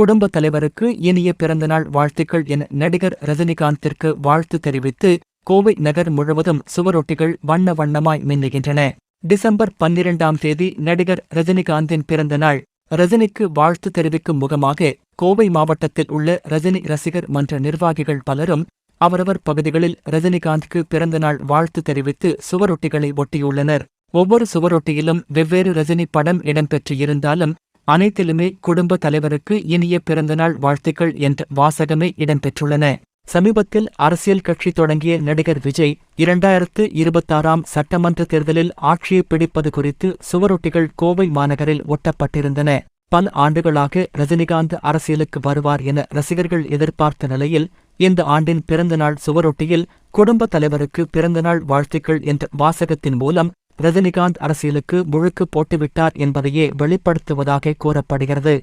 குடும்ப தலைவருக்கு இனிய பிறந்தநாள் வாழ்த்துக்கள் என நடிகர் ரஜினிகாந்திற்கு வாழ்த்து தெரிவித்து கோவை நகர் முழுவதும் சுவரொட்டிகள் வண்ண வண்ணமாய் மின்னுகின்றன. டிசம்பர் பன்னிரண்டாம் தேதி நடிகர் ரஜினிகாந்தின் பிறந்தநாள். ரஜினிக்கு வாழ்த்து தெரிவிக்கும் முகமாக கோவை மாவட்டத்தில் உள்ள ரஜினி ரசிகர் மன்ற நிர்வாகிகள் பலரும் அவரவர் பகுதிகளில் ரஜினிகாந்த்க்கு பிறந்தநாள் வாழ்த்து தெரிவித்து சுவரொட்டிகளை ஒட்டியுள்ளனர். ஒவ்வொரு சுவரொட்டியிலும் வெவ்வேறு ரஜினி படம் இடம்பெற்று இருந்தாலும் அனைத்திலுமே குடும்ப தலைவருக்கு இனிய பிறந்தநாள் வாழ்த்துக்கள் என்ற வாசகமே இடம்பெற்றுள்ளன. சமீபத்தில் அரசியல் கட்சி தொடங்கிய நடிகர் விஜய் இரண்டாயிரத்து இருபத்தாறாம் சட்டமன்ற தேர்தலில் ஆட்சியை பிடிப்பது குறித்து சுவரொட்டிகள் கோவை மாநகரில் ஒட்டப்பட்டிருந்தன. பல ஆண்டுகளாக ரஜினிகாந்த் அரசியலுக்கு வருவார் என ரசிகர்கள் எதிர்பார்த்த நிலையில் இந்த ஆண்டின் பிறந்தநாள் சுவரொட்டியில் குடும்ப தலைவருக்கு பிறந்தநாள் வாழ்த்துக்கள் என்ற வாசகத்தின் மூலம் ரஜினிகாந்த் அரசியலுக்கு முழுக்கு போட்டுவிட்டார் என்பதையே வெளிப்படுத்துவதாக கூறப்படுகிறது.